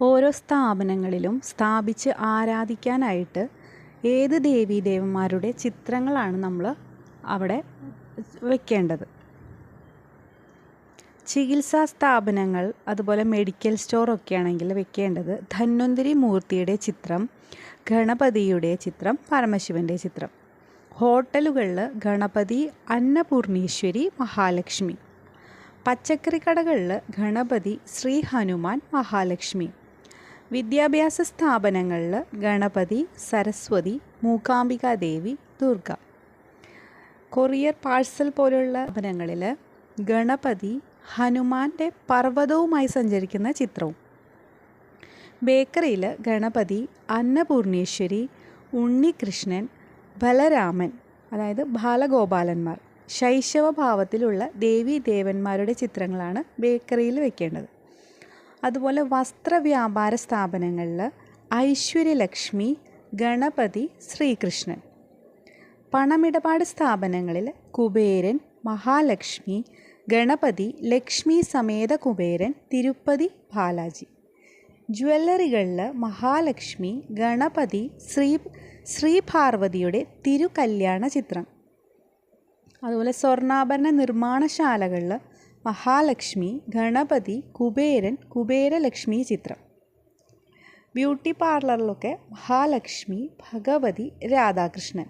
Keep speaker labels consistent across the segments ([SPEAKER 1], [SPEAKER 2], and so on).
[SPEAKER 1] ഓരോ സ്ഥാപനങ്ങളിലും സ്ഥാപിച്ച് ആരാധിക്കാനായിട്ട് ഏത് ദേവീദേവന്മാരുടെ ചിത്രങ്ങളാണ് നമ്മൾ അവിടെ വെക്കേണ്ടത്? ചികിത്സാ സ്ഥാപനങ്ങൾ അതുപോലെ മെഡിക്കൽ സ്റ്റോറൊക്കെ ആണെങ്കിൽ വെക്കേണ്ടത് ധന്വന്തരി മൂർത്തിയുടെ ചിത്രം ഗണപതിയുടെ ചിത്രം പരമശിവന്റെ ചിത്രം. ഹോട്ടലുകളിൽ ഗണപതി അന്നപൂർണീശ്വരി മഹാലക്ഷ്മി. പച്ചക്കറി കടകളിൽ ഗണപതി ശ്രീ ഹനുമാൻ മഹാലക്ഷ്മി. വിദ്യാഭ്യാസ സ്ഥാപനങ്ങളിൽ ഗണപതി സരസ്വതി മൂകാംബിക ദേവി ദുർഗ. കൊറിയർ പാഴ്സൽ പോലെയുള്ള സ്ഥാപനങ്ങളിൽ ഗണപതി ഹനുമാന്റെ പർവതവുമായി സഞ്ചരിക്കുന്ന ചിത്രവും. ബേക്കറിയിൽ ഗണപതി അന്നപൂർണേശ്വരി ഉണ്ണികൃഷ്ണൻ ബലരാമൻ അതായത് ബാലഗോപാലന്മാർ ശൈശവഭാവത്തിലുള്ള ദേവീ ദേവന്മാരുടെ ചിത്രങ്ങളാണ് ബേക്കറിയിൽ വെക്കേണ്ടത്. അതുപോലെ വസ്ത്രവ്യാപാര സ്ഥാപനങ്ങളിൽ ഐശ്വര്യലക്ഷ്മി ഗണപതി ശ്രീകൃഷ്ണൻ. പണമിടപാട് സ്ഥാപനങ്ങളിൽ കുബേരൻ മഹാലക്ഷ്മി ഗണപതി ലക്ഷ്മി സമേത കുബേരൻ തിരുപ്പതി ബാലാജി. ജ്വല്ലറികളിൽ മഹാലക്ഷ്മി ഗണപതി ശ്രീ ശ്രീപാർവതിയുടെ തിരുകല്യാണ ചിത്രം അതുപോലെ സ്വർണാഭരണ നിർമ്മാണശാലകളിൽ മഹാലക്ഷ്മി ഗണപതി കുബേരൻ കുബേരലക്ഷ്മി ചിത്രം. ബ്യൂട്ടി പാർലറിലൊക്കെ മഹാലക്ഷ്മി ഭഗവതി രാധാകൃഷ്ണൻ.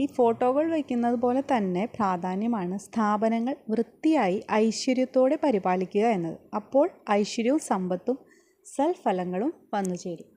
[SPEAKER 1] ഈ ഫോട്ടോകൾ വയ്ക്കുന്നത് പോലെ തന്നെ പ്രാധാന്യമാണ് സ്ഥാപനങ്ങൾ വൃത്തിയായി ഐശ്വര്യത്തോടെ പരിപാലിക്കുക എന്നത്. അപ്പോൾ ഐശ്വര്യവും സമ്പത്തും സൽഫലങ്ങളും വന്നു ചേരും